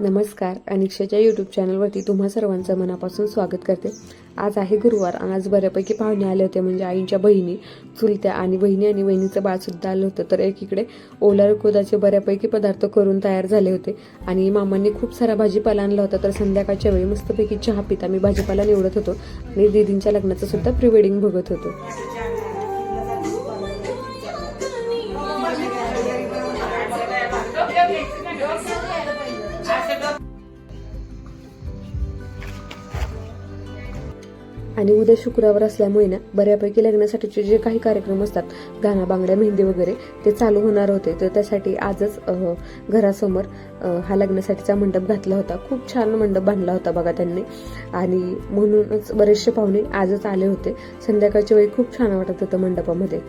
नमस्कार अनिक्षाच्या यूट्यूब चॅनलवरती तुम्हा सर्वांचं मनापासून स्वागत करते. आज आहे गुरुवार आणि आज बऱ्यापैकी पाहुणे आले होते म्हणजे आईंच्या बहिणी चुलत्या आणि बहिणी आणि बहिणीचं बाळसुद्धा आलं होतं. तर एकीकडे ओला रकुदाचे बऱ्यापैकी पदार्थ करून तयार झाले होते आणि मामांनी खूप सारा भाजीपाला आणला होता. तर संध्याकाळच्या वेळी मस्तपैकी चहा पिता मी भाजीपाला निवडत होतो आणि दीदींच्या लग्नाचं सुद्धा प्री वेडिंग बघत होतो. आणि उद्या शुक्रवार असल्यामुळे ना बऱ्यापैकी लग्नासाठीचे जे काही कार्यक्रम असतात गाणा बांगड्या मेहंदी वगैरे ते चालू होणार होते. तर त्यासाठी आजच घरासमोर हा लग्नासाठीचा मंडप घातला होता. खूप छान मंडप बांधला होता बघा त्यांनी. आणि म्हणूनच बरेचसे पाहुणे आजच आले होते. संध्याकाळच्या वेळी खूप छान वाटत होतं मंडपामध्ये.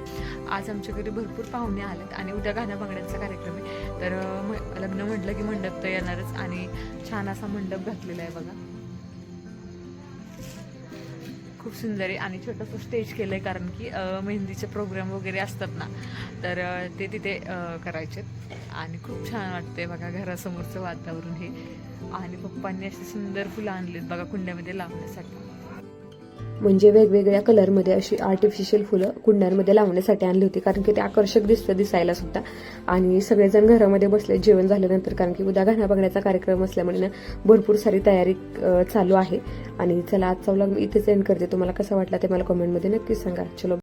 आज आमच्या घरी भरपूर पाहुणे आलेत आणि उद्या गाणं बांगड्यांचा कार्यक्रम आहे. तर म- लग्न म्हटलं की मंडप तर येणारच आणि छान असा मंडप घातलेला आहे बघा. खूप सुंदर आहे आणि छोटंसं स्टेज केलं आहे कारण की मेहंदीचे प्रोग्राम वगैरे असतात ना तर ते तिथे करायचे. आणि खूप छान वाटते बघा घरासमोरचं वातावरण हे. आणि पप्पांनी अशी सुंदर फुलं आणलीत बघा कुंड्यामध्ये लावण्यासाठी. म्हणजे वेगवेगळ्या कलरमध्ये अशी आर्टिफिशियल फुलं कुंड्यांमध्ये लावण्यासाठी आणली होती. कारण की ते आकर्षक दिसतं दिसायला सुद्धा. आणि सगळेजण घरामध्ये बसले जेवण झाल्यानंतर. कारण की उद्या गाणं बघण्याचा कार्यक्रम असल्यामुळे ना भरपूर सारी तयारी चालू आहे. आणि चला आजचा व्लॉग मी इथेच एंड करते. तुम्हाला कसा वाटला ते मला कमेंटमध्ये नक्की सांगा. चलो